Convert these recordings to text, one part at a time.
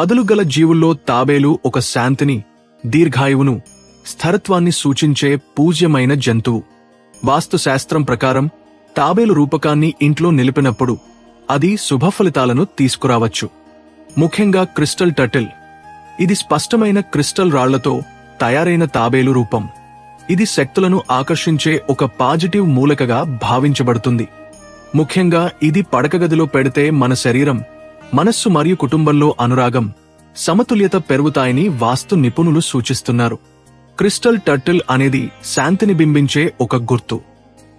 పదులుగల జీవుల్లో తాబేలు ఒక శాంతిని దీర్ఘాయువును స్థిరత్వాన్ని సూచించే పూజ్యమైన జంతువు. వాస్తుశాస్త్రం ప్రకారం తాబేలు రూపకాన్ని ఇంట్లో నిలిపినప్పుడు అది శుభఫలితాలను తీసుకురావచ్చు. ముఖ్యంగా క్రిస్టల్ టటిల్. ఇది స్పష్టమైన క్రిస్టల్ రాళ్ళతో తయారైన తాబేలు రూపం. ఇది శక్తులను ఆకర్షించే ఒక పాజిటివ్ మూలకగా భావించబడుతుంది. ముఖ్యంగా ఇది పడకగదిలో పెడితే మన శరీరం మనస్సు మరియు కుటుంబంలో అనురాగం సమతుల్యత పెరుగుతాయని వాస్తు నిపుణులు సూచిస్తున్నారు. క్రిస్టల్ టర్టిల్ అనేది శాంతిని బింబించే ఒక గుర్తు.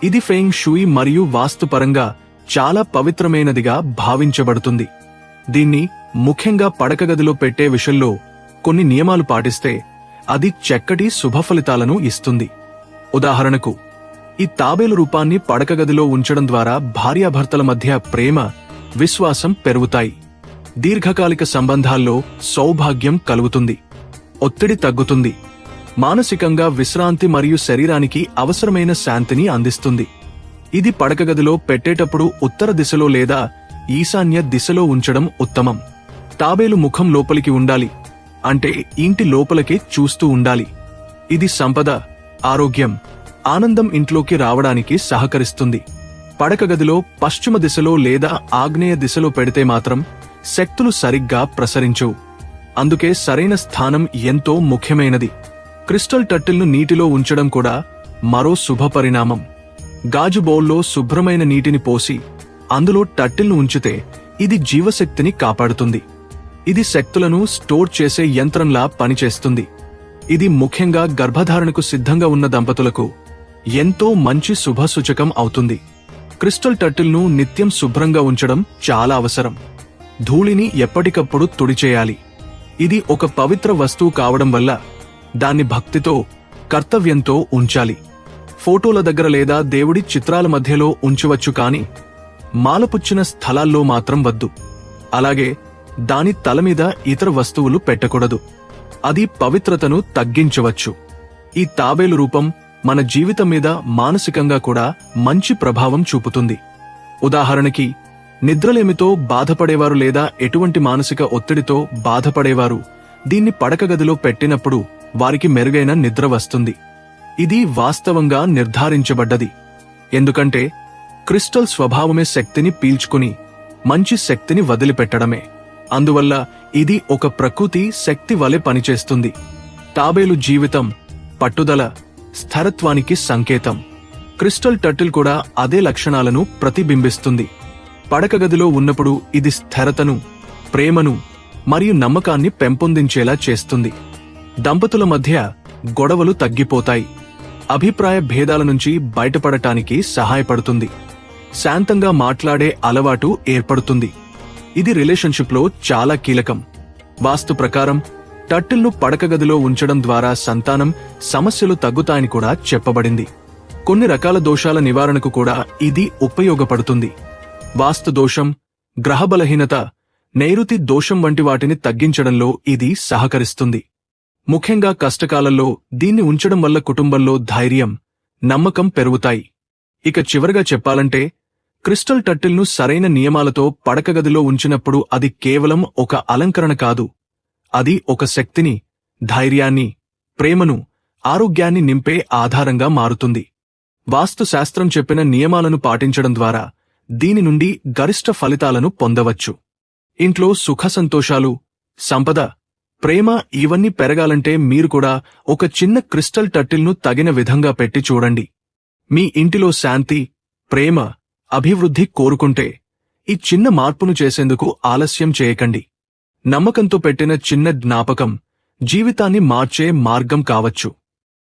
ఇది ఫెయింగ్ షూయి మరియు వాస్తుపరంగా చాలా పవిత్రమైనదిగా భావించబడుతుంది. దీన్ని ముఖ్యంగా పడకగదిలో పెట్టే విషయంలో కొన్ని నియమాలు పాటిస్తే అది చక్కటి శుభఫలితాలను ఇస్తుంది. ఉదాహరణకు ఈ తాబేలు రూపాన్ని పడకగదిలో ఉంచడం ద్వారా భార్యాభర్తల మధ్య ప్రేమ విశ్వాసం పెరుగుతాయి. దీర్ఘకాలిక సంబంధాల్లో సౌభాగ్యం కలుగుతుంది. ఒత్తిడి తగ్గుతుంది. మానసికంగా విశ్రాంతి మరియు శరీరానికి అవసరమైన శాంతిని అందిస్తుంది. ఇది పడకగదిలో పెట్టేటప్పుడు ఉత్తర దిశలో లేదా ఈశాన్య దిశలో ఉంచడం ఉత్తమం. తాబేలు ముఖం లోపలికి ఉండాలి. అంటే ఇంటి లోపలికి చూస్తూ ఉండాలి. ఇది సంపద ఆరోగ్యం ఆనందం ఇంట్లోకి రావడానికి సహకరిస్తుంది. పడకగదిలో పశ్చిమ దిశలో లేదా ఆగ్నేయ దిశలో పెడితే మాత్రం శక్తులు సరిగ్గా ప్రసరించవు. అందుకే సరైన స్థానం ఎంతో ముఖ్యమైనది. క్రిస్టల్ టట్టిల్ను నీటిలో ఉంచడం కూడా మరో శుభపరిణామం గాజు బౌల్లో శుభ్రమైన నీటిని పోసి అందులో టట్టిల్ను ఉంచితే ఇది జీవశక్తిని కాపాడుతుంది. ఇది శక్తులను స్టోర్ చేసే యంత్రంలా పనిచేస్తుంది. ఇది ముఖ్యంగా గర్భధారణకు సిద్ధంగా ఉన్న దంపతులకు ఎంతో మంచి శుభసూచకం అవుతుంది. క్రిస్టల్ టట్టిల్ను నిత్యం శుభ్రంగా ఉంచడం చాలా అవసరం. ధూళిని ఎప్పటికప్పుడు తుడిచేయాలి. ఇది ఒక పవిత్ర వస్తువు కావడం వల్ల దాన్ని భక్తితో కర్తవ్యంతో ఉంచాలి. ఫోటోల దగ్గర లేదా దేవుడి చిత్రాల మధ్యలో ఉంచవచ్చు కాని మాలపుచ్చిన స్థలాల్లో మాత్రం వద్దు. అలాగే దాని తల మీద ఇతర వస్తువులు పెట్టకూడదు. అది పవిత్రతను తగ్గించవచ్చు. ఈ తాబేలు రూపం మన జీవితం మీద మానసికంగా కూడా మంచి ప్రభావం చూపుతుంది. ఉదాహరణకి నిద్రలేమితో బాధపడేవారు లేదా ఎటువంటి మానసిక ఒత్తిడితో బాధపడేవారు? దీన్ని పడకగదిలో పెట్టినప్పుడు వారికి మెరుగైన నిద్ర వస్తుంది. ఇది వాస్తవంగా నిర్ధారించబడ్డది. ఎందుకంటే క్రిస్టల్ స్వభావమే శక్తిని పీల్చుకుని మంచి శక్తిని వదిలిపెట్టడమే. అందువల్ల ఇది ఒక ప్రకృతి శక్తి వలె పనిచేస్తుంది. తాబేలు జీవితం పట్టుదల స్థిరత్వానికి సంకేతం. క్రిస్టల్ టర్టిల్ కూడా అదే లక్షణాలను ప్రతిబింబిస్తుంది. పడకగదిలో ఉన్నప్పుడు ఇది స్థిరతను ప్రేమను మరియు నమ్మకాన్ని పెంపొందించేలా చేస్తుంది. దంపతుల మధ్య గొడవలు తగ్గిపోతాయి. అభిప్రాయ భేదాల నుంచి బయటపడటానికి సహాయపడుతుంది. శాంతంగా మాట్లాడే అలవాటు ఏర్పడుతుంది. ఇది రిలేషన్షిప్లో చాలా కీలకం. వాస్తు ప్రకారం టట్టిల్ను పడకగదిలో ఉంచడం ద్వారా సంతానం సమస్యలు తగ్గుతాయని కూడా చెప్పబడింది. కొన్ని రకాల దోషాల నివారణకు కూడా ఇది ఉపయోగపడుతుంది. వాస్తు దోషం గ్రహబలహీనత నైరుతి దోషం వంటి వాటిని తగ్గించడంలో ఇది సహకరిస్తుంది. ముఖ్యంగా కష్టకాలంలో దీన్ని ఉంచడం వల్ల కుటుంబంలో ధైర్యం నమ్మకం పెరుగుతాయి. ఇక చివరగా చెప్పాలంటే క్రిస్టల్ టట్టిల్ను సరైన నియమాలతో పడకగదిలో ఉంచినప్పుడు అది కేవలం ఒక అలంకరణ కాదు. అది ఒక శక్తిని ధైర్యాన్ని ప్రేమను ఆరోగ్యాన్ని నింపే ఆధారంగా మారుతుంది. వాస్తుశాస్త్రం చెప్పిన నియమాలను పాటించడం ద్వారా దీని నుండి గరిష్ట ఫలితాలను పొందవచ్చు. ఇంట్లో సుఖ సంతోషాలు సంపద ప్రేమ ఇవన్నీ పెరగాలంటే మీరు కూడా ఒక చిన్న క్రిస్టల్ టట్టిల్ను తగిన విధంగా పెట్టి చూడండి. మీ ఇంటిలో శాంతి ప్రేమ అభివృద్ధి కోరుకుంటే ఈ చిన్న మార్పును చేసేందుకు ఆలస్యం చేయకండి. నమ్మకంతో పెట్టిన చిన్న జ్ఞాపకం జీవితాన్ని మార్చే మార్గం కావచ్చు.